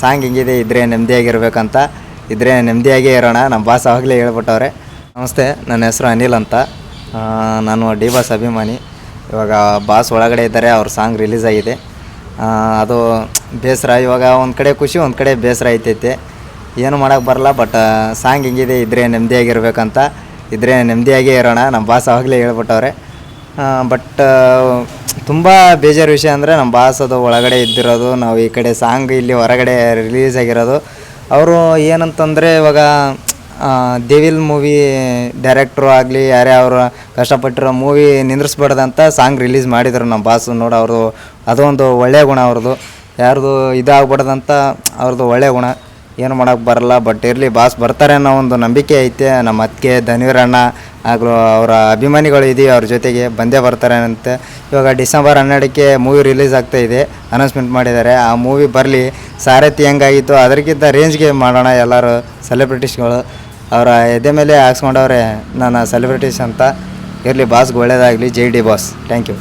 Song ಹಿಂಗಿದೆ, ಇದ್ರೆ ನೆಮ್ಮದಿಯಾಗಿರ್ಬೇಕಂತ. ಇದ್ರೆ ನೆಮ್ಮದಿಯಾಗೇ ಇರೋಣ ನಮ್ಮ ಬಾಸ್ ಆವಾಗಲೇ ಹೇಳ್ಬಿಟ್ಟವ್ರೆ. ನಮಸ್ತೆ, ನನ್ನ ಹೆಸರು ಅನಿಲ್ ಅಂತ. ನಾನು ಡಿ ಬಾಸ್ ಅಭಿಮಾನಿ. ಇವಾಗ ಬಾಸ್ ಒಳಗಡೆ ಇದ್ದಾರೆ, ಅವ್ರ ಸಾಂಗ್ ರಿಲೀಸ್ ಆಗಿದೆ. ಅದು ಬೇಸರ, ಇವಾಗ ಒಂದು ಕಡೆ ಖುಷಿ, ಒಂದು ಕಡೆ ಬೇಸರ ಐತೈತೆ. ಏನು ಮಾಡೋಕ್ಕೆ ಬರಲ್ಲ, ಬಟ್ ಸಾಂಗ್ ಹಿಂಗಿದೆ, ಇದ್ರೆ ನೆಮ್ಮದಿಯಾಗಿರ್ಬೇಕಂತ. ಇದ್ರೆ ನೆಮ್ಮದಿಯಾಗೇ ಇರೋಣ ನಮ್ಮ ಬಾಸ್ ಆವಾಗಲೇ ಹೇಳ್ಬಿಟ್ಟವ್ರೆ. ಬಟ್ ತುಂಬ ಬೇಜಾರು ವಿಷಯ ಅಂದರೆ ನಮ್ಮ ಬಾಸ್ ಅದು ಒಳಗಡೆ ಇದ್ದಿರೋದು, ನಾವು ಈ ಕಡೆ ಸಾಂಗ್ ಇಲ್ಲಿ ಹೊರಗಡೆ ರಿಲೀಸ್ ಆಗಿರೋದು. ಅವರು ಏನಂತಂದರೆ ಇವಾಗ ದೇವಿಲ್ ಮೂವಿ ಡೈರೆಕ್ಟ್ರು ಆಗಲಿ, ಯಾರೇ ಅವರು ಕಷ್ಟಪಟ್ಟಿರೋ ಮೂವಿ ನಿಂದ್ರಿಸ್ಬಾರ್ದಂತ ಸಾಂಗ್ ರಿಲೀಸ್ ಮಾಡಿದರು ನಮ್ಮ ಬಾಸು ನೋಡಿ ಅವ್ರದ್ದು ಅದೊಂದು ಒಳ್ಳೆಯ ಗುಣ ಅವ್ರದ್ದು ಯಾರ್ದು ಇದಾಗ್ಬಾರ್ದಂತ ಅವ್ರದ್ದು ಒಳ್ಳೆಯ ಗುಣ. ಏನು ಮಾಡೋಕ್ಕೆ ಬರಲ್ಲ ಬಟ್ ಇರಲಿ ಬಾಸ್ ಬರ್ತಾರೆ ಅನ್ನೋ ಒಂದು ನಂಬಿಕೆ ಐತೆ. ನಮ್ಮ ಅತ್ತಿಗೆ, ಧನ್ವೀರಣ್ಣ ಹಾಗೂ ಅವರ ಅಭಿಮಾನಿಗಳು ಇದೆಯೋ ಅವ್ರ ಜೊತೆಗೆ ಬಂದೇ ಬರ್ತಾರೆ ಅಂತ. ಇವಾಗ ಡಿಸೆಂಬರ್ ಹನ್ನೆರಡಕ್ಕೆ ಮೂವಿ ರಿಲೀಸ್ ಆಗ್ತಾ ಇದೆ ಅನೌನ್ಸ್ಮೆಂಟ್ ಮಾಡಿದ್ದಾರೆ. ಆ ಮೂವಿ ಬರಲಿ, ಸಾರಥಿ ಹೆಂಗಾಗಿತ್ತು, ಅದಕ್ಕಿಂತ ರೇಂಜ್ಗೆ ಮಾಡೋಣ ಎಲ್ಲರೂ ಸೆಲೆಬ್ರಿಟೀಸ್ಗಳು ಅವರ ಎದೆ ಮೇಲೆ ಹಾಕ್ಸ್ಕೊಂಡವ್ರೆ ನನ್ನ ಸೆಲೆಬ್ರಿಟೀಸ್ ಅಂತ. ಇರಲಿ ಬಾಸ್ಗೆ ಒಳ್ಳೇದಾಗಲಿ. ಜೈ ಡಿ ಬಾಸ್ ಥ್ಯಾಂಕ್ ಯು